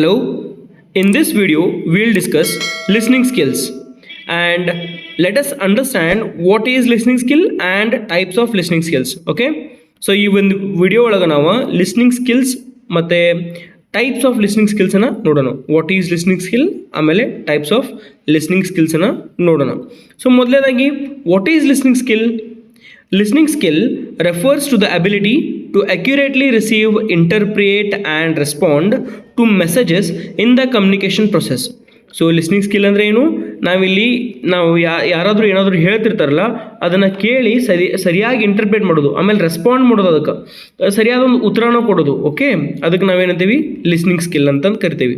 Hello, in this video, we will discuss listening skills and let us understand what is listening skill and types of listening skills. Okay, so ಈ ಒಂದು video ಒಳಗೆ ನಾವು listening skills ಮತ್ತು types of listening ಸ್ಕಿಲ್ಸನ್ನು ನೋಡೋಣ what is listening skill ಆಮೇಲೆ types of listening ಸ್ಕಿಲ್ಸನ್ನು ನೋಡೋಣ ಸೊ ಮೊದಲನೇದಾಗಿ what is listening skill Listening skill refers to the ability to accurately receive, interpret, and respond to messages in the communication process. So listening skill ಅಂದರೆ ಏನು? ನಾವಿಲ್ಲಿ ನಾವು ಯಾ ಯಾರಾದರೂ ಏನಾದರೂ ಹೇಳ್ತಿರ್ತಾರಲ್ಲ ಅದನ್ನು ಕೇಳಿ ಸರಿ ಸರಿಯಾಗಿ ಇಂಟರ್ಪ್ರೇಟ್ ಮಾಡೋದು ಆಮೇಲೆ ರೆಸ್ಪಾಂಡ್ ಮಾಡೋದು ಅದಕ್ಕೆ. ಸರಿಯಾದ ಒಂದು ಉತ್ತರನ ಕೊಡೋದು ಓಕೆ ಅದಕ್ಕೆ ನಾವೇನಂತೀವಿ? ಲಿಸ್ನಿಂಗ್ ಸ್ಕಿಲ್ ಅಂತಂದು ಕರಿತೀವಿ.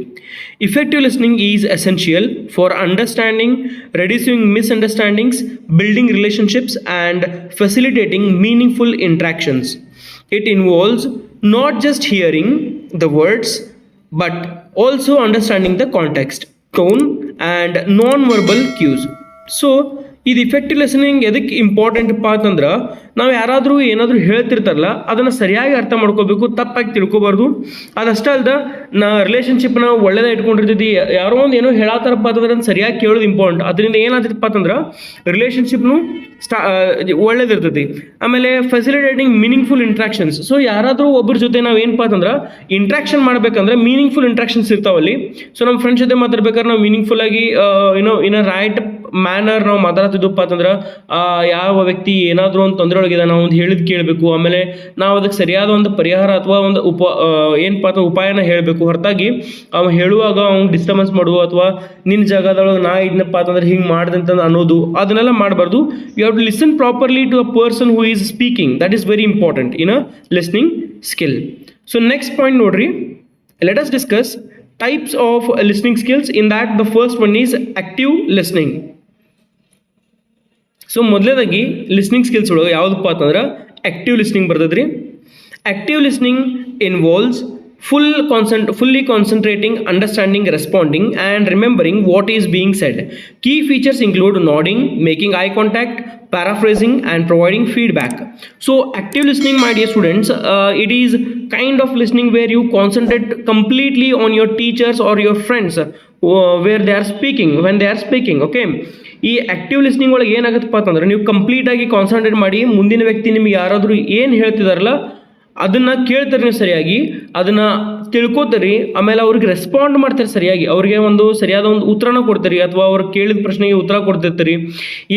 Effective listening is essential for understanding reducing misunderstandings building relationships and facilitating meaningful interactions it involves not just hearing the words but also understanding the context, tone, and non-verbal cues. So ಇದು effective listening ಎದಕ್ಕೆ ಇಂಪಾರ್ಟೆಂಟಪ್ಪ ಅಂತಂದ್ರೆ ನಾವು ಯಾರಾದರೂ ಏನಾದರೂ ಹೇಳ್ತಿರ್ತಾರಲ್ಲ, ಅದನ್ನು ಸರಿಯಾಗಿ ಅರ್ಥ ಮಾಡ್ಕೋಬೇಕು, ತಪ್ಪಾಗಿ ತಿಳ್ಕೊಬಾರ್ದು. ಅದಷ್ಟೇ ಅಲ್ದ ನಾ ರಿಲೇಷನ್ಶಿಪ್ನ ಒಳ್ಳೇದೇ ಇಟ್ಕೊಂಡಿರ್ತೈತಿ ಯಾರೋ ಒಂದು ಏನೋ ಹೇಳತ್ತಾರಪ್ಪ ಅಂತಂದ್ರೆ ಅದನ್ನು ಸರಿಯಾಗಿ ಕೇಳೋದು ಇಂಪಾರ್ಟೆಂಟ್ ಅದರಿಂದ ಏನಾಗ್ತಿತ್ತಪ್ಪ ಅಂತಂದ್ರೆ ರಿಲೇಷನ್ಶಿಪ್ನು ಸ್ಟಾ ಒಳ್ಳೇದಿರ್ತೈತಿ ಆಮೇಲೆ ಫೆಸಿಲಿಟೇಟಿಂಗ್ ಮೀನಿಂಗ್ಫುಲ್ ಇಂಟ್ರಾಕ್ಷನ್ಸ್ ಸೊ ಯಾರಾದರೂ ಒಬ್ಬರ ಜೊತೆ ನಾವು ಏನಪ್ಪ ಅಂತಂದ್ರೆ ಇಂಟ್ರಾಕ್ಷನ್ ಮಾಡಬೇಕಂದ್ರೆ ಮೀನಿಂಗ್ಫುಲ್ ಇಂಟ್ರಾಕ್ಷನ್ಸ್ ಇರ್ತಾವಲ್ಲಿ. ಸೊ ನಮ್ಮ ಫ್ರೆಂಡ್ಸ್ ಜೊತೆ ಮಾತಾಡ್ಬೇಕಾದ್ರೆ ನಾವು ಮೀನಿಂಗ್ಫುಲ್ ಆಗಿ ಏನೋ ಇನ್ ರೈಟ್ ಮ್ಯಾನರ್ ನಾವು ಮಾತಾಡ್ತಿದ್ದಪ್ಪ ಅಂತಂದ್ರೆ ಯಾವ ವ್ಯಕ್ತಿ ಏನಾದರೂ ಒಂದು ತೊಂದರೆ ಒಳಗಿದೆ ನಾವು ಒಂದು ಹೇಳಿದ್ ಕೇಳಬೇಕು, ಆಮೇಲೆ ನಾವು ಅದಕ್ಕೆ ಸರಿಯಾದ ಒಂದು ಪರಿಹಾರ ಅಥವಾ ಒಂದು ಉಪ ಏನಪ್ಪ ಅಥವಾ ಉಪಾಯನ ಹೇಳಬೇಕು. ಹೊರತಾಗಿ ಅವ ಹೇಳುವಾಗ ಅವ್ನು ಡಿಸ್ಟರ್ಬೆನ್ಸ್ ಮಾಡುವ ಅಥವಾ ನಿನ್ನ ಜಾಗದೊಳಗೆ ನಾ ಇದನ್ನಪ್ಪ ಅಂತಂದ್ರೆ ಹಿಂಗೆ ಅಂತ ಅನ್ನೋದು, ಅದನ್ನೆಲ್ಲ ಮಾಡಬಾರ್ದು. You have to listen properly to a person who is speaking that is very important in a listening skill so next point ನೋಡ್ರಿ. Let us discuss types of listening skills in that the first one is active listening. So ಮೊದಲನೇದಾಗಿ listening skills ಒಳಗೆ ಯಾವುದಪ್ಪ ಅಂತಂದ್ರೆ active listening ಬರ್ತದ್ರಿ active listening involves full consent fully concentrating understanding responding and remembering what is being said key features include nodding making eye contact paraphrasing and providing feedback so active listening my dear students uh, it is kind of listening where you concentrate completely on your teachers or your friends uh, where they are speaking when they are speaking okay ಈ active listening ಒಳಗೆ ಏನಾಗುತ್ತಪ್ಪ ಅಂತಂದ್ರೆ ನೀವು ಕಂಪ್ಲೀಟಾಗಿ concentrate ಮಾಡಿ ಮುಂದಿನ ವ್ಯಕ್ತಿ ನಿಮ್ಗೆ ಯಾರಾದರೂ ಏನು ಹೇಳ್ತಿದಾರಲ್ಲ, ಅದನ್ನು ಕೇಳ್ತಾರೆ ನೀವು ಸರಿಯಾಗಿ, ಅದನ್ನು ತಿಳ್ಕೊತೀರಿ, ಆಮೇಲೆ ಅವ್ರಿಗೆ ರೆಸ್ಪಾಂಡ್ ಮಾಡ್ತಾರೆ ಸರಿಯಾಗಿ. ಅವ್ರಿಗೆ ಒಂದು ಸರಿಯಾದ ಒಂದು ಉತ್ತರನ ಕೊಡ್ತೀರಿ, ಅಥವಾ ಅವ್ರು ಕೇಳಿದ ಪ್ರಶ್ನೆಗೆ ಉತ್ತರ ಕೊಡ್ತಿರ್ತೀರಿ.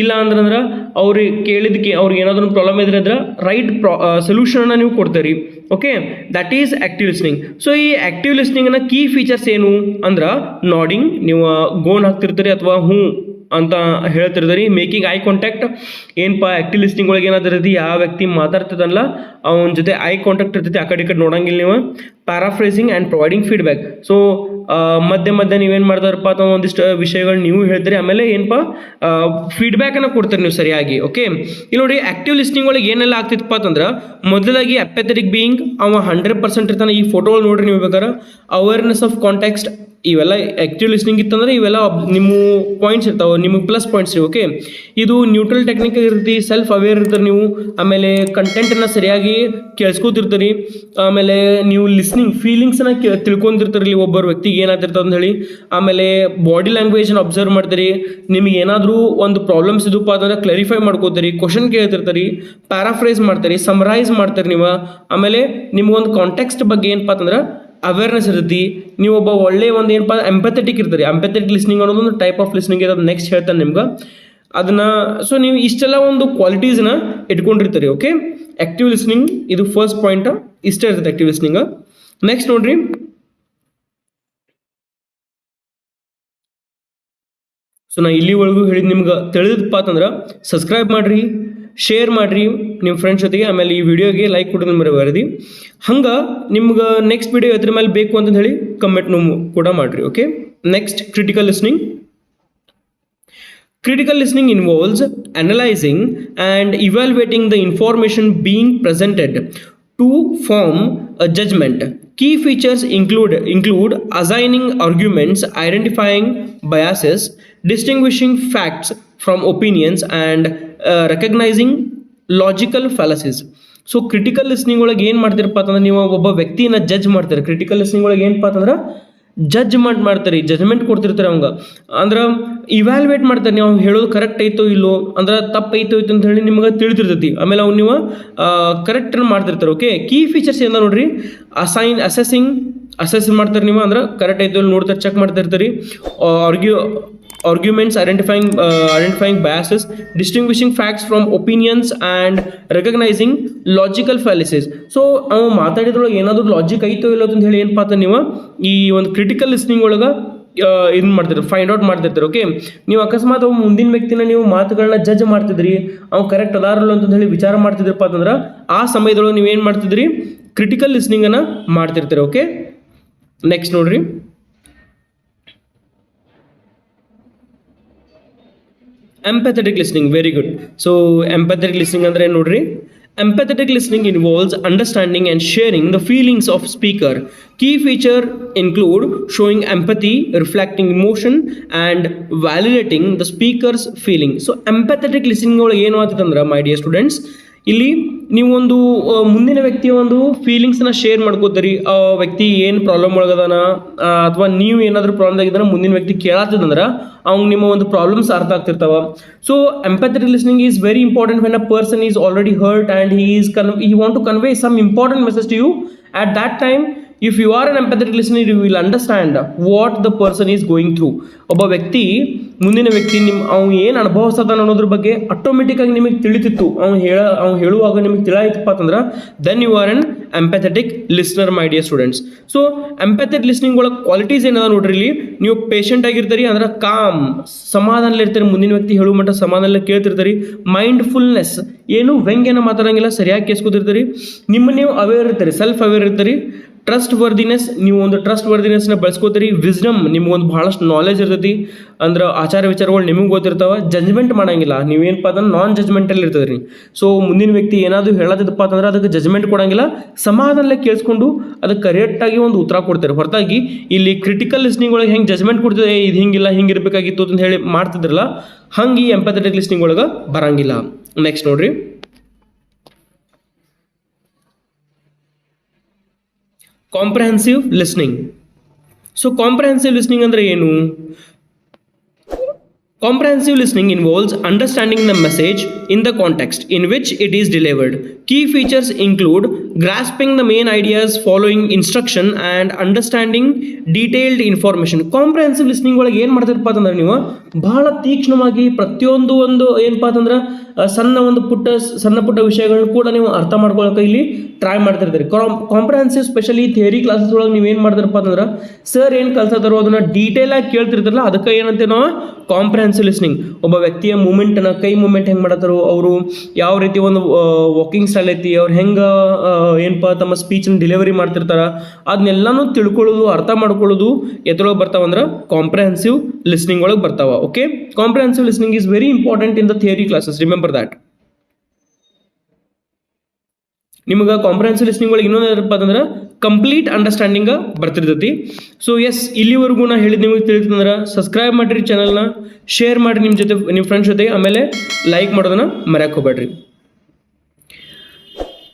ಇಲ್ಲ ಅಂದ್ರೆ ಅವ್ರಿಗೆ ಕೇಳಿದಕ್ಕೆ ಅವ್ರಿಗೆ ಏನಾದರೂ ಪ್ರಾಬ್ಲಮ್ ಇದ್ರೆ ಅಂದ್ರೆ ರೈಟ್ ಪ್ರಾ ಸೊಲ್ಯೂಷನ್ನ ನೀವು ಕೊಡ್ತೀರಿ. Okay that is active listening so ಈ ಆ್ಯಕ್ಟಿವ್ ಲಿಸ್ನಿಂಗ್ನ ಕೀ ಫೀಚರ್ಸ್ ಏನು? ಅಂದ್ರೆ ನಾಡಿಂಗ್ ನೀವು ಗೋನ್ ಹಾಕ್ತಿರ್ತೀರಿ ಅಥವಾ ಹ್ಞೂ ಅಂತ ಹೇಳ್ತಿರ್ತಾರೆ ಮೇಕಿಂಗ್ ಐ ಕಾಂಟ್ಯಾಕ್ಟ್ ಏನಪ್ಪ ಆ್ಯಕ್ಟಿವ್ ಲಿಸ್ಟಿಂಗ್ ಒಳಗೆ ಏನಾದಿರ್ತೈತಿ ಯಾವ ವ್ಯಕ್ತಿ ಮಾತಾಡ್ತದಲ್ಲ ಅವನ ಜೊತೆ ಐ ಕಾಂಟ್ಯಾಕ್ಟ್ ಇರ್ತೈತಿ, ಆ ಕಡೆ ಈ ಕಡೆ ನೋಡಂಗಿಲ್ಲ ನೀವು. Paraphrasing and providing feedback so ಮಧ್ಯೆ ಮಧ್ಯೆ ನೀವೇನು ಮಾಡ್ತಾರಪ್ಪ ಅಥವಾ ಒಂದಿಷ್ಟು ವಿಷಯಗಳು ನೀವು ಹೇಳ್ತೀರಿ, ಆಮೇಲೆ ಏನಪ್ಪ ಫೀಡ್ಬ್ಯಾಕನ್ನು ಕೊಡ್ತೀರಿ ನೀವು ಸರಿಯಾಗಿ ಓಕೆ ಇಲ್ಲಿ ನೋಡಿ ಆ್ಯಕ್ಟಿವ್ ಲಿಸ್ಟಿಂಗ್ ಒಳಗೆ ಏನೆಲ್ಲ ಆಗ್ತಿತ್ತಪ್ಪ ಅಂತಂದ್ರೆ, ಮೊದಲಾಗಿ ಅಪ್ಯಾಥೆಟಿಕ್ ಬೀಯಿಂಗ್ ಅವ ಹಂಡ್ರೆಡ್ ಪರ್ಸೆಂಟ್ ಇರ್ತಾನೆ ಈ ಫೋಟೋಗಳು ನೋಡ್ರಿ ನೀವು ಬೇಕಾದ್ರೆ ಅವೇರ್ನೆಸ್ ಆಫ್ ಕಾಂಟ್ಯಾಕ್ಸ್ಟ್ ಇವೆಲ್ಲ ಆ್ಯಕ್ಟಿವ್ ಲಿಸ್ನಿಂಗ್ ಇತ್ತಂದ್ರೆ ಇವೆಲ್ಲ ನಿಮ್ಮ ಪಾಯಿಂಟ್ಸ್ ಇರ್ತಾವೆ, ನಿಮಗೆ ಪ್ಲಸ್ ಪಾಯಿಂಟ್ಸ್ ಓಕೆ ಇದು ನ್ಯೂಟ್ರಲ್ ಟೆಕ್ನಿಕ್ ಇರ್ತಿ ಸೆಲ್ಫ್ ಅವೇರ್ ಇರ್ತಾರೆ ನೀವು, ಆಮೇಲೆ ಕಂಟೆಂಟನ್ನು ಸರಿಯಾಗಿ ಕೇಳಿಸ್ಕೊತಿರ್ತೀರಿ, ಆಮೇಲೆ ನೀವು ಲಿಸ್ನಿಂಗ್ ಫೀಲಿಂಗ್ಸನ್ನ ಕೇ ತಿಳ್ಕೊಂಡಿರ್ತೀರಿ ಒಬ್ಬರು ವ್ಯಕ್ತಿಗೆ ಏನಾಗ್ತಿರ್ತದೆ ಅಂತ ಹೇಳಿ, ಆಮೇಲೆ ಬಾಡಿ ಲ್ಯಾಂಗ್ವೇಜನ್ನು ಅಬ್ಸರ್ವ್ ಮಾಡ್ತೀರಿ, ನಿಮಗೆ ಏನಾದರೂ ಒಂದು ಪ್ರಾಬ್ಲಮ್ಸ್ ಇದಪ್ಪ ಅಂತಂದ್ರೆ ಕ್ಲಾರಿಫೈ ಮಾಡ್ಕೋತೀರಿ ಕ್ವಶನ್ ಕೇಳ್ತಿರ್ತೀರಿ ಪ್ಯಾರಾಫ್ರೈಸ್ ಮಾಡ್ತೀರಿ ಸಮರೈಸ್ ಮಾಡ್ತೀರಿ ನೀವು, ಆಮೇಲೆ ನಿಮಗೊಂದು ಕಾಂಟೆಕ್ಸ್ಟ್ ಬಗ್ಗೆ ಏನಪ್ಪ ಅಂತಂದ್ರೆ ಅವೇರ್ನೆಸ್ ಇರ್ತೈತಿ. ನೀವು ಒಬ್ಬ ಒಳ್ಳೆಯ ಒಂದು ಏನಪ್ಪ ಎಂಪಥೆಟಿಕ್ ಇರ್ತೀರಿ. ಎಂಪಥೆಟಿಕ್ ಲಿಸ್ನಿಂಗ್ ಅನ್ನೋದು ಒಂದು ಟೈಪ್ ಆಫ್ ಲಿಸ್ನಿಂಗ್ ಇರೋದು. ನೆಕ್ಸ್ಟ್ ಹೇಳ್ತಾನೆ ನಿಮ್ಗೆ. ಅದನ್ನು ಸೊ ನೀವು ಇಷ್ಟೆಲ್ಲ ಒಂದು ಕ್ವಾಲಿಟೀಸ್ನ ಇಟ್ಕೊಂಡಿರ್ತೀರಿ ಓಕೆ ಆ್ಯಕ್ಟಿವ್ ಲಿಸ್ನಿಂಗ್ ಇದು ಫಸ್ಟ್ ಪಾಯಿಂಟ್ ಇಷ್ಟೇ ಇರ್ತೈತೆ ಆ್ಯಕ್ಟಿವ್ ಲಿಸ್ನಿಂಗ್ ನೆಕ್ಸ್ಟ್ ನೋಡ್ರಿ. ಸೊ ನಾ ಇಲ್ಲಿವರೆಗೂ ಹೇಳಿದ್ ನಿಮ್ಗೆ ತಿಳಿದಪ್ಪ ಅಂತಂದ್ರೆ ಸಬ್ಸ್ಕ್ರೈಬ್ ಮಾಡಿರಿ. ಶೇರ್ ಮಾಡಿರಿ ನಿಮ್ಮ ಫ್ರೆಂಡ್ಸ್ ಜೊತೆಗೆ, ಆಮೇಲೆ ಈ ವಿಡಿಯೋಗೆ ಲೈಕ್ ಕೊಡೋದು ಬರದಿ ಹಂಗೆ ನಿಮ್ಗೆ ನೆಕ್ಸ್ಟ್ ವಿಡಿಯೋ ಇದ್ರ ಮೇಲೆ ಬೇಕು ಅಂತಂದು ಹೇಳಿ ಕಮೆಂಟ್ ನಮ್ಮ ಕೂಡ ಮಾಡಿರಿ okay next critical listening critical listening involves analysing and evaluating the information being presented to form a judgement key features include include assigning arguments identifying biases distinguishing facts from opinions and recognizing logical fallacies so critical listening ಒಳಗೆ ಏನು ಮಾಡ್ತೀರಪ್ಪ ಅಂತಂದ್ರೆ ನೀವು ಒಬ್ಬ ವ್ಯಕ್ತಿನ judge ಮಾಡ್ತೀರಿ. Critical listening ಒಳಗೆ ಏನಪ್ಪ ಅಂತಂದ್ರೆ ಜಡ್ಜ್ಮೆಂಟ್ ಮಾಡ್ತಾರೆ ಜಜ್ಮೆಂಟ್ ಕೊಡ್ತಿರ್ತಾರೆ ಅವಂಗ. ಅಂದ್ರೆ ಇವ್ಯಾಲ್ಯೂಯೇಟ್ ಮಾಡ್ತಾರೆ, ನೀವು ಹೇಳೋದು ಕರೆಕ್ಟ್ ಐತೋ ಇಲ್ಲೋ, ಅಂದ್ರೆ ತಪ್ಪು ಐತೋ ಐತೋ ಅಂತ ಹೇಳಿ ನಿಮ್ಗೆ ತಿಳಿದಿರ್ತೈತಿ ಆಮೇಲೆ ಅವ್ನು ನೀವು ಕರೆಕ್ಟ್ ಮಾಡ್ತಿರ್ತಾರೆ ಓಕೆ ಕೀ ಫೀಚರ್ಸ್ ಏನಾರ ನೋಡ್ರಿ? ಅಸೈನ್ ಅಸೆಸಿಂಗ್ ಅಸೆಸ್ ಮಾಡ್ತಾರೆ ನೀವು ಅಂದ್ರೆ ಕರೆಕ್ಟ್ ಇಲ್ಲಿ ನೋಡ್ತಾರೆ ಚೆಕ್ ಮಾಡ್ತಾ ಇರ್ತೀರಿ. Argue arguments identifying identifying biases distinguishing facts from opinions and recognising logical fallacies so ಅವು ಮಾತಾಡಿದ್ರೊಳಗೆ ಏನಾದರೂ ಲಾಜಿಕ್ ಐತೋ ಇಲ್ಲೋ ಅಂತ ಹೇಳಿ ಏನಪ್ಪ ಅಂತ ನೀವು ಈ ಒಂದು ಕ್ರಿಟಿಕಲ್ ಲಿಸ್ನಿಂಗ್ ಒಳಗೆ ಇದು ಮಾಡ್ತಿರ್ತಾರೆ ಫೈಂಡ್ ಔಟ್ ಮಾಡ್ತಿರ್ತಾರೆ ಓಕೆ ನೀವು ಅಕಸ್ಮಾತ್ ಅವು ಮುಂದಿನ ವ್ಯಕ್ತಿನ ನೀವು ಮಾತುಗಳನ್ನ ಜಜ್ ಮಾಡ್ತಿದ್ರಿ ಅವ್ನು ಕರೆಕ್ಟ್ ಅದಾರಲ್ಲ ಅಂತ ಹೇಳಿ ವಿಚಾರ ಮಾಡ್ತಿದ್ರಪ್ಪ ಅಂತಂದ್ರೆ, ಆ ಸಮಯದೊಳಗೆ ನೀವು ಏನು ಮಾಡ್ತಿದ್ರಿ ಕ್ರಿಟಿಕಲ್ ಲಿಸ್ನಿಂಗನ್ನು ಮಾಡ್ತಿರ್ತೀರಿ ಓಕೆ ನೆಕ್ಸ್ಟ್ ನೋಡ್ರಿ. Empathetic listening very good so empathetic listening ಅಂದರೆ ನೋಡ್ರಿ? Empathetic listening involves understanding and sharing the feelings of speaker key feature include showing empathy reflecting emotion and validating the speaker's feeling so empathetic listening ಒಳಗೆ ಏನು ಆಗ್ತದಂದ್ರೆ ಮೈ dear students ಇಲ್ಲಿ ನೀವೊಂದು ಮುಂದಿನ ವ್ಯಕ್ತಿಯ ಒಂದು ಫೀಲಿಂಗ್ಸ್ನ share ಮಾಡ್ಕೋತೀರಿ. ಆ ವ್ಯಕ್ತಿ ಏನು ಪ್ರಾಬ್ಲಮ್ ಒಳಗದಾನ ಅಥವಾ ನೀವು ಏನಾದರೂ ಪ್ರಾಬ್ಲಮ್ದಾಗಿದ್ದಾನ ಮುಂದಿನ ವ್ಯಕ್ತಿ ಕೇಳತ್ತದಂದ್ರೆ ಅವ್ನು ನಿಮ್ಮ ಒಂದು ಪ್ರಾಬ್ಲಮ್ಸ್ ಅರ್ಥ ಆಗ್ತಿರ್ತಾವ. So empathetic listening is very important when a person is already hurt and he is can ಈ want to convey some important message to you at that time if you are an empathetic listener you will understand what the person is going through ಒಬ್ಬ ವ್ಯಕ್ತಿ ಮುಂದಿನ ವ್ಯಕ್ತಿ ನಿಮ್ಮ ಅವ್ನು ಏನು ಅನುಭವಿಸ್ತದ ಅನ್ನೋದ್ರ ಬಗ್ಗೆ ಆಟೋಮೆಟಿಕ್ ಆಗಿ ನಿಮಗೆ ತಿಳಿತಿತ್ತು. ಅವ್ನು ಹೇಳ, ಅವ್ನು ಹೇಳುವಾಗ ನಿಮಗೆ ತಿಳಿಯಾಯ್ತಪ್ಪ ಅಂತಂದ್ರೆ then you are an empathetic listener my dear students so empathetic listening ಒಳಗೆ ಕ್ವಾಲಿಟೀಸ್ ಏನದ ನೋಡ್ರಿ ಇಲ್ಲಿ. ನೀವು ಪೇಷಂಟ್ ಆಗಿರ್ತೀರಿ, ಅಂದ್ರೆ ಕಾಮ್ ಸಮಾಧಾನದಲ್ಲಿ ಇರ್ತೀರಿ. ಮುಂದಿನ ವ್ಯಕ್ತಿ ಹೇಳುವ ಮಟ್ಟ ಸಮಾಧಾನಲ್ಲಿ ಕೇಳ್ತಿರ್ತೀರಿ. ಮೈಂಡ್ಫುಲ್ನೆಸ್ ಏನು ವ್ಯಂಗ್ಯನ ಮಾತಾಡಂಗಿಲ್ಲ, ಸರಿಯಾಗಿ ಕೇಸ್ಕೋತಿರ್ತೀರಿ ನಿಮ್ಮ ನೀವು ಅವೇರ್ ಇರ್ತೀರಿ ಸೆಲ್ಫ್ ಅವೇರ್ ಇರ್ತೀರಿ. ಟ್ರಸ್ಟ್ ವರ್ದಿನೆಸ್ ನೀವು ಒಂದು ಟ್ರಸ್ಟ್ ವರ್ದಿನೆಸ್ನ ಬೆಳೆಸ್ಕೋತೀರಿ ವಿಸ್ಡಮ್ ನಿಮ್ಗೊಂದು ಭಾಳಷ್ಟು ನಾಲೆಜ್ ಇರ್ತೈತಿ. ಅಂದ್ರೆ ಆಚಾರ ವಿಚಾರಗಳು ನಿಮಗೆ ಗೊತ್ತಿರ್ತಾವ ಜಜ್ಮೆಂಟ್ ಮಾಡಂಗಿಲ್ಲ. ನೀವೇನಪ್ಪ ಅಂದ್ರೆ ನಾನ್ ಜಜ್ಮೆಂಟಲ್ಲಿ ಇರ್ತದೆ ರೀ ಸೊ ಮುಂದಿನ ವ್ಯಕ್ತಿ ಏನಾದರೂ ಹೇಳೋದಿದ್ದಪ್ಪ ಅಂತಂದ್ರೆ ಅದಕ್ಕೆ ಜಜ್ಮೆಂಟ್ ಕೊಡಂಗಿಲ್ಲ. ಸಮಾಧಾನಲ್ಲೇ ಕೇಳಿಸ್ಕೊಂಡು ಅದಕ್ಕೆ ಕರೆಕ್ಟಾಗಿ ಒಂದು ಉತ್ತರ ಕೊಡ್ತಾರೆ. ಹೊರತಾಗಿ ಇಲ್ಲಿ ಕ್ರಿಟಿಕಲ್ ಲಿಸ್ನಿಂಗ್ ಒಳಗೆ ಹೆಂಗೆ ಜಜ್ಮೆಂಟ್ ಕೊಡ್ತದೆ "ಏ, ಇದು ಹಿಂಗಿಲ್ಲ ಹಿಂಗೆ ಇರಬೇಕಾಗಿತ್ತು ಅಂತ ಹೇಳಿ ಮಾಡ್ತಿದ್ರಲ್ಲ ಹಂಗೆ ಈ ಎಂಪಥೆಟಿಕ್ ಲಿಸ್ನಿಂಗ್ ಒಳಗೆ ಬರಂಗಿಲ್ಲ. ನೆಕ್ಸ್ಟ್ ನೋಡ್ರಿ. Comprehensive listening so comprehensive listening ಅಂದರೆ ಏನು? Comprehensive listening involves understanding the message in the context in which it is delivered key features include grasping the main ideas following instruction and understanding detailed information comprehensive listening ಒಳಗೆ ಏನು ಮಾಡ್ತಿರಪ್ಪ ಅಂದ್ರೆ ನೀವು ಭಾಳ ತೀಕ್ಷ್ಣವಾಗಿ ಪ್ರತಿಯೊಂದು ಒಂದು ಏನಪ್ಪ ಅಂತಂದ್ರೆ ಸಣ್ಣ ಒಂದು ಪುಟ್ಟ ಸಣ್ಣ ಪುಟ್ಟ ವಿಷಯಗಳನ್ನ ಕೂಡ ನೀವು ಅರ್ಥ ಮಾಡ್ಕೊಳಕ್ಕೆ ಇಲ್ಲಿ ಟ್ರೈ ಮಾಡ್ತಿರ್ತೀರಿ. ಕಾಂಪ್ರಹೆನ್ಸಿವ್ ಸ್ಪೆಷಲಿ ಥಿಯರಿ ಕ್ಲಾಸಸ್ ಒಳಗೆ ನೀವು ಏನು ಮಾಡ್ತಿರಪ್ಪ ಅಂತಂದ್ರೆ ಸರ್ ಏನು ಕಲ್ಸತ್ತಾರೋ ಅದನ್ನು ಡೀಟೇಲ್ ಆಗಿ ಕೇಳ್ತಿರ್ತಾರಲ್ಲ, ಅದಕ್ಕೆ ಏನಂತೀವಿ ನಾವು ಕಾಂಪ್ರಹೆನ್ಸಿವ್ ಲಿಸ್ನಿಂಗ್ ಒಬ್ಬ ವ್ಯಕ್ತಿಯ ಮೂಮೆಂಟನ್ನು ಕೈ ಮೂಮೆಂಟ್ ಹೆಂಗೆ ಮಾಡತ್ತಾರೋ ಅವರು ಯಾವ ರೀತಿ ಒಂದು ವಾಕಿಂಗ್ ಸ್ಟೈಲ್ ಐತಿ, ಅವ್ರು ಹೆಂಗೆ ಏನಪ್ಪ ತಮ್ಮ ಸ್ಪೀಚನ್ನು ಡೆಲಿವರಿ ಮಾಡ್ತಿರ್ತಾರೆ ಅದನ್ನೆಲ್ಲನೂ ತಿಳ್ಕೊಳ್ಳೋದು, ಅರ್ಥ ಮಾಡ್ಕೊಳ್ಳೋದು ಎದ್ರೊಳಗೆ ಬರ್ತಾವಂದ್ರೆ ಕಾಂಪ್ರಹೆನ್ಸಿವ್ ಲಿಸ್ನಿಂಗ್ ಒಳಗೆ ಬರ್ತಾವ okay comprehensive listening is very important in the theory classes remember that ನಿಮಗೆ ಕಾಂಪ್ರಹೆನ್ಸಿವ್ ಲಿಸ್ನಿಂಗ್ ಒಳಗೆ ಇನ್ನೊಂದು ಏನಪ್ಪ ಅಂತಂದ್ರೆ ಕಂಪ್ಲೀಟ್ ಅಂಡರ್ಸ್ಟ್ಯಾಂಡಿಂಗ್ ಬರ್ತಿರ್ತೈತಿ ಸೊ ಎಸ್ ಇಲ್ಲಿವರೆಗೂ ನಾ ಹೇಳಿದ ನಿಮಗೆ ತಿಳಿತಂದ್ರೆ ಸಬ್ಸ್ಕ್ರೈಬ್ ಮಾಡಿರಿ ಚಾನಲ್ನ ಶೇರ್ ಮಾಡಿರಿ ನಿಮ್ಮ ಜೊತೆ ನಿಮ್ಮ ಫ್ರೆಂಡ್ಸ್ ಜೊತೆ ಆಮೇಲೆ ಲೈಕ್ ಮಾಡೋದನ್ನ ಮರ್ಯಾಕೆ ಹೋಗ್ಬೇಡ್ರಿ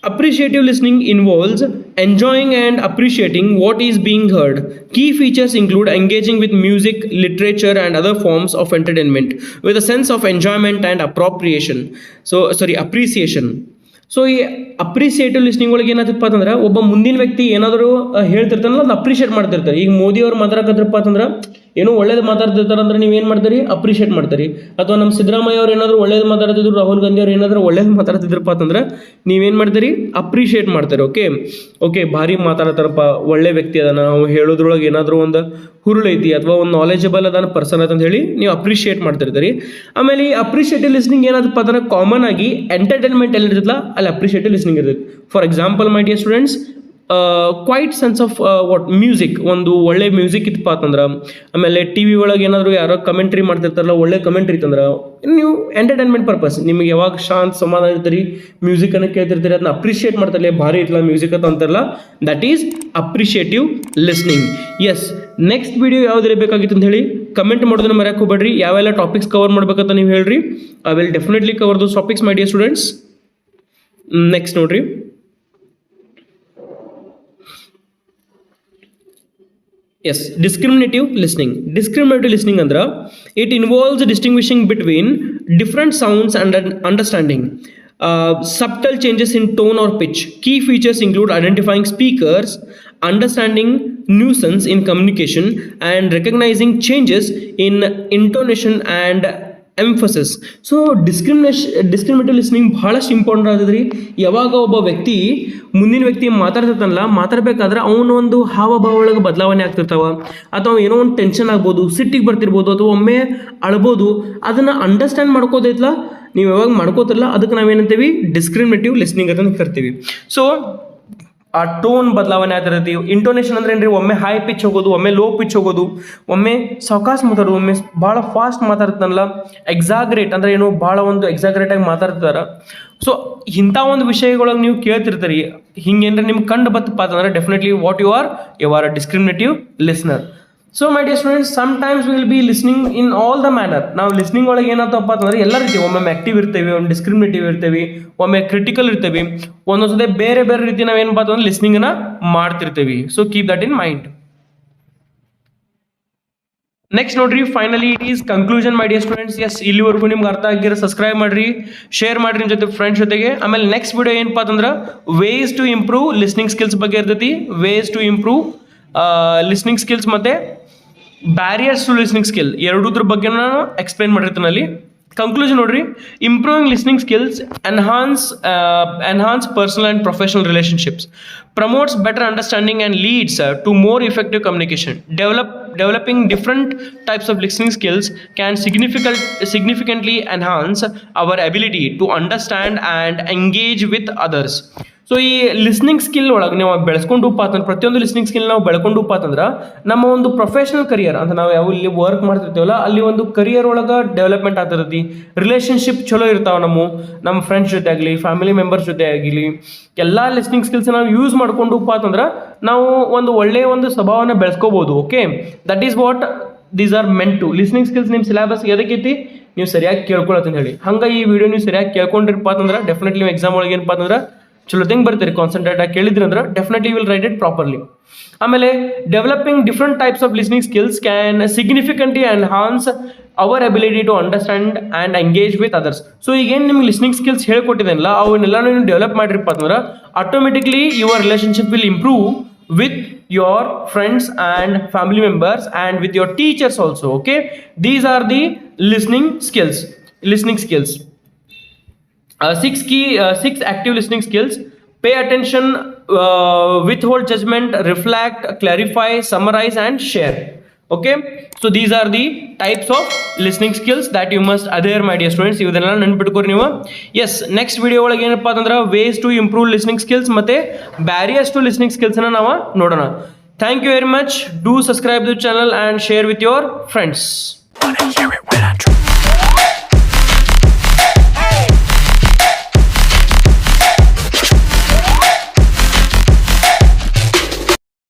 Appreciative listening involves enjoying and appreciating what is being heard. Key features include engaging with music, literature, and other forms of entertainment with a sense of enjoyment and appropriation. So, sorry, appreciation. So ಈ appreciative listening ಏನಾಗ್ತಪ್ಪ ಅಂತಂದ್ರೆ, ಒಬ್ಬ ಮುಂದಿನ ವ್ಯಕ್ತಿ ಏನಾದರೂ ಹೇಳ್ತಿರ್ತಾನಲ್ಲ, ಅದನ್ನ appreciate ಮಾಡ್ತಿರ್ತಾರೆ. ಈಗ ಮೋದಿ ಅವ್ರು ಮಾತಾಡಕತ್ರಪ್ಪ ಅಂತಂದ್ರೆ ಏನೋ ಒಳ್ಳೇದು ಮಾತಾಡ್ತಿರ್ತಾರಂದ್ರೆ ನೀವು ಏನು ಮಾಡ್ತೀರಿ? ಅಪ್ರಿಷಿಯೇಟ್ ಮಾಡ್ತೀರಿ. ಅಥವಾ ನಮ್ಮ ಸಿದ್ದರಾಮಯ್ಯ ಅವ್ರು ಏನಾದರೂ ಒಳ್ಳೇದು ಮಾತಾಡ್ತಿದ್ರು, ರಾಹುಲ್ ಗಾಂಧಿ ಅವ್ರು ಏನಾದರೂ ಒಳ್ಳೇದು ಮಾತಾಡ್ತಿದ್ರಪ್ಪ ಅಂತಂದ್ರೆ ನೀವೇನು ಮಾಡ್ತೀರಿ? ಅಪ್ರಿಷಿಯೇಟ್ ಮಾಡ್ತಾರೆ ಓಕೆ ಓಕೆ ಭಾರಿ ಮಾತಾಡ್ತಾರಪ್ಪ, ಒಳ್ಳೆ ವ್ಯಕ್ತಿ ಅದಾನ. ಅವ್ನು ಹೇಳೋದ್ರೊಳಗೆ ಏನಾದರೂ ಒಂದು ಹುರುಳೈತಿ ಅಥವಾ ಒಂದು ನಾಲೆಜಬಲ್ ಅದಾನ ಪರ್ಸನ್ ಅಂತ ಹೇಳಿ ನೀವು ಅಪ್ರಿಷಿಯೇಟ್ ಮಾಡ್ತಿರ್ತೀರಿ. ಆಮೇಲೆ ಈ ಅಪ್ರಿಷಿಯೇಟಿವ್ ಲಿಸ್ನಿಂಗ್ ಏನಾದಪ್ಪ ಅಂದ್ರೆ ಕಾಮನ್ ಆಗಿ ಎಂಟರ್ಟೈನ್ಮೆಂಟ್ ಎಲ್ಲಿ ಇರ್ತಲ್ಲ ಅಲ್ಲಿ ಅಪ್ರಿಷಿಯೇಟಿವ್ ಲಿಸ್ನಿಂಗ್ ಇರ್ತೈತಿ. For example my dear students quite sense of what music ಒಂದು ಒಳ್ಳೆ ಮ್ಯೂಸಿಕ್ ಇತ್ತಪ್ಪ ಅಂತಂದ್ರೆ, ಆಮೇಲೆ ಟಿ ವಿ ಒಳಗೆ ಏನಾದರೂ ಯಾರೋ ಕಮೆಂಟ್ರಿ ಮಾಡ್ತಿರ್ತಾರಲ್ಲ, ಒಳ್ಳೆ ಕಮೆಂಟ್ರಿ ಇತ್ತಂದ್ರೆ, ನೀವು ಎಂಟರ್ಟೈನ್ಮೆಂಟ್ ಪರ್ಪಸ್ ನಿಮಗೆ ಯಾವಾಗ ಶಾಂತ ಸಮಾಧಾನ ಇರ್ತೀರಿ ಮ್ಯೂಸಿಕನ್ನು ಕೇಳ್ತಿರ್ತೀರಿ ಅದನ್ನ ಅಪ್ರಿಷಿಯೇಟ್ ಮಾಡ್ತಾರೆ ಭಾರಿ ಇತ್ತಲ್ಲ ಮ್ಯೂಸಿಕ್ ಅಂತ ಅಂತಾರಲ್ಲ that is appreciative listening yes next video ಯಾವ್ದು ಬೇಕಾಗಿತ್ತು ಅಂತ ಹೇಳಿ ಕಮೆಂಟ್ ಮಾಡೋದನ್ನ ಮರ್ಯಾಕೆ ಹೋಗ್ಬೇಡ್ರಿ. ಯಾವೆಲ್ಲ ಟಾಪಿಕ್ಸ್ ಕವರ್ ಮಾಡ್ಬೇಕಂತ ನೀವು ಹೇಳ್ರಿ. I will definitely cover those topics my dear students next ನೋಡ್ರಿ. Yes discriminative listening discriminative listening ಅಂದ್ರೆ it involves distinguishing between different sounds and understanding subtle changes in tone or pitch. Key features include identifying speakers, understanding nuisance in communication, and recognizing changes in intonation and emphasis. So discrimination discriminative listening ಭಾಳಷ್ಟು important ಆಗ್ತದೆ ಯಾವಾಗ ಒಬ್ಬ ವ್ಯಕ್ತಿ ಮುಂದಿನ ವ್ಯಕ್ತಿ ಮಾತಾಡ್ತಿರ್ತಾನಲ್ಲ, ಮಾತಾಡಬೇಕಾದ್ರೆ ಅವನೊಂದು ಹಾವಭಾವ ಒಳಗೆ ಬದಲಾವಣೆ ಆಗ್ತಿರ್ತಾವ. ಅಥವಾ ಏನೋ ಒಂದು ಟೆನ್ಷನ್ ಆಗ್ಬೋದು, ಸಿಟ್ಟಿಗೆ ಬರ್ತಿರ್ಬೋದು, ಅಥವಾ ಒಮ್ಮೆ ಅಳ್ಬೋದು, ಅದನ್ನು ಅಂಡರ್ಸ್ಟ್ಯಾಂಡ್ ಮಾಡ್ಕೋದೈತ್ಲ ನೀವು ಯಾವಾಗ ಮಾಡ್ಕೋತಿರಲ್ಲ ಅದಕ್ಕೆ ನಾವೇನಂತೀವಿ ಡಿಸ್ಕ್ರಿಮಿನೇಟಿವ್ ಲಿಸ್ನಿಂಗ್ ಅಂತ ಕರಿತೀವಿ. ಸೊ ಆ ಟೋನ್ ಬದಲಾವಣೆ ಆಗಿರ್ತೈತಿ ಇಂಟೋನೇಷನ್ ಅಂದ್ರೆ ಏನ್ರಿ? ಒಮ್ಮೆ ಹೈ ಪಿಚ್ ಹೋಗೋದು, ಒಮ್ಮೆ ಲೋ ಪಿಚ್ ಹೋಗೋದು, ಒಮ್ಮೆ ಸಾವಕಾಶ ಮಾತಾಡೋದು, ಒಮ್ಮೆ ಭಾಳ ಫಾಸ್ಟ್ ಮಾತಾಡ್ತಾನಲ್ಲ ಎಕ್ಸಾಗ್ರೇಟ್ ಅಂದ್ರೆ ಏನು ಭಾಳ ಒಂದು ಎಕ್ಸಾಗ್ರೇಟ್ ಆಗಿ ಮಾತಾಡ್ತಾರ. ಸೊ ಇಂಥ ಒಂದು ವಿಷಯಗಳಾಗ ನೀವು ಕೇಳ್ತಿರ್ತೀರಿ. ಹಿಂಗೇನ್ರಿ ನಿಮ್ಗೆ ಕಂಡು ಬತ್ತಪ್ಪ ಅಂತಂದ್ರೆ definitely what you are you are a discriminative listener so my dear students sometimes will be listening in all the manner ನಾವು ಲಿಸ್ನಿಂಗ್ ಒಳಗೆ ಏನಾಗ್ತಪ್ಪ ಅಂತಂದ್ರೆ ಎಲ್ಲ ರೀತಿ ಒಮ್ಮೆ ಆಕ್ಟಿವ್ ಇರ್ತೇವೆ, ಒಂದು ಡಿಸ್ಕ್ರಿಮಿನೇಟಿವ್ ಇರ್ತೇವೆ ಒಮ್ಮೆ ಕ್ರಿಟಿಕಲ್ ಇರ್ತೇವೆ. ಒಂದೊಂದ್ಸತಿ ಬೇರೆ ಬೇರೆ ರೀತಿ ನಾವು ಏನಪ್ಪ ಅಂತಂದ್ರೆ ಲಿಸ್ನಿಂಗನ್ನು ಮಾಡ್ತಿರ್ತೀವಿ. So keep that in mind next ನೋಡ್ರಿ ಫೈನಲಿ ಇಟ್ ಈಸ್ ಕನ್ಕ್ಲೂಷನ್ ಮಾಡಿ ಸ್ಟೂಡೆಂಟ್ಸ್ ಎಸ್ ಇಲ್ಲಿವರೆಗೂ ನಿಮ್ಗೆ ಅರ್ಥ ಆಗಿರೋ ಸಬ್ಸ್ಕ್ರೈಬ್ ಮಾಡಿರಿ ಶೇರ್ ಮಾಡಿರಿ ನಿಮ್ಮ ಜೊತೆ ಫ್ರೆಂಡ್ಸ್ ಜೊತೆಗೆ. ಆಮೇಲೆ ನೆಕ್ಸ್ಟ್ ವಿಡಿಯೋ ಏನಪ್ಪ ಅಂತಂದ್ರೆ ways to improve listening skills ಬಗ್ಗೆ ಇರ್ತೈತಿ. Ways to improve listening skills ಮತ್ತೆ ಬ್ಯಾರಿಯರ್ಸ್ ಟು ಲಿಸ್ನಿಂಗ್ ಸ್ಕಿಲ್ ಎರಡೂದ್ರ ಬಗ್ಗೆ ನಾನು ಎಕ್ಸ್ಪ್ಲೈನ್ ಮಾಡಿರ್ತೀನಿ ಅಲ್ಲಿ. ಕನ್ಕ್ಲೂಷನ್ ನೋಡ್ರಿ. Improving listening skills enhance enhance personal and professional relationships promotes better understanding and leads to more effective communication develop developing different types of listening skills can ಸಿಗ್ನಿಫಿಕಲ್ significantly enhance our ability to understand and engage with others. So ಈ listening skill ಒಳಗೆ ನಾವು ಬೆಳೆಸ್ಕೊಂಡು ಅಂತಂದ್ರೆ ಪ್ರತಿಯೊಂದು listening skill ನಾವು ಬೆಳ್ಕೊಂಡು ಅಂತಂದ್ರೆ ನಮ್ಮ ಒಂದು ಪ್ರೊಫೆಷನಲ್ ಕರಿಯರ್ ಅಂತ ನಾವು ಯಾವ ಇಲ್ಲಿ ವರ್ಕ್ ಮಾಡ್ತಿರ್ತೀವಲ್ಲ, ಅಲ್ಲಿ ಒಂದು ಕರಿಯರ್ ಒಳಗೆ ಡೆವಲಪ್ಮೆಂಟ್ ಆಗ್ತಿರ್ತೈತಿ ರಿಲೇಷನ್ಶಿಪ್ ಚಲೋ ಇರ್ತಾವೆ ನಮ್ಮ ನಮ್ಮ ಫ್ರೆಂಡ್ಸ್ ಜೊತೆ ಆಗಲಿ ಫ್ಯಾಮಿಲಿ ಮೆಂಬರ್ಸ್ ಜೊತೆ ಆಗಲಿ ಎಲ್ಲ ಲಿಸ್ನಿಂಗ್ ಸ್ಕಿಲ್ಸ್ ನಾವು ಯೂಸ್ ಮಾಡ್ಕೊಂಡು ಅಂತಂದ್ರೆ ನಾವು ಒಂದು ಒಳ್ಳೆಯ ಒಂದು ಸ್ವಭಾವನ ಬೆಳೆಸ್ಕೋಬಹುದು okay that is what these are meant to listening skills ನಿಮ್ಮ ಸಿಲೆಬಸ್ ಎದಕ್ಕೈತಿ ನೀವು ಸರಿಯಾಗಿ ಕೇಳ್ಕೊಳತ್ತಂತ ಹೇಳಿ. ಹಂಗೆ ಈ ವಿಡಿಯೋ ನೀವು ಸರಿಯಾಗಿ ಕೇಳ್ಕೊಂಡಿರ್ಪಾತಂದ್ರೆ ಅಂತಂದ್ರೆ ನೀವು ಎಕ್ಸಾಮ್ ಒಳಗೆ ಏನಪ್ಪ ಅಂತಂದ್ರೆ ಚಲೋ ಹೆಂಗೆ ಬರ್ತೀರಿ ಕಾನ್ಸಂಟ್ರೇಟ್ ಆಗಿ ಕೇಳಿದ್ರಿ ಅಂದ್ರೆ definitely will write it properly ಆಮೇಲೆ developing different types of listening skills can significantly enhance our ability to understand and engage with others so ಈಗೇನು ನಿಮ್ಗೆ ಲಿಸ್ನಿಂಗ್ ಸ್ಕಿಲ್ಸ್ ಹೇಳ್ಕೊಟ್ಟಿದ್ದೇನಲ್ಲ ಅವನ್ನೆಲ್ಲ ನೀವು ಡೆವಲಪ್ ಮಾಡಿರಪ್ಪ ಅಂದ್ರೆ automatically your relationship will improve with your friends and family members and with your teachers also okay these are the listening skills skills. uh, six Ki six active listening skills pay attention withhold judgment reflect clarify summarise and share okay so these are the types of listening skills that you must other my dear students ಇವನ್ನೆಲ್ಲ ನಂದು ಬಿಟ್ಕೋರಿ ನೀವು. Yes next video ಒಳಗೆ ಏನಪ್ಪ ಅಂತಂದ್ರೆ ways to improve listening skills ಮತ್ತೆ barriers to listening ಸ್ಕಿಲ್ಸ್ನ ನಾವು ನೋಡೋಣ. Thank you very much do subscribe the channel and share with your friends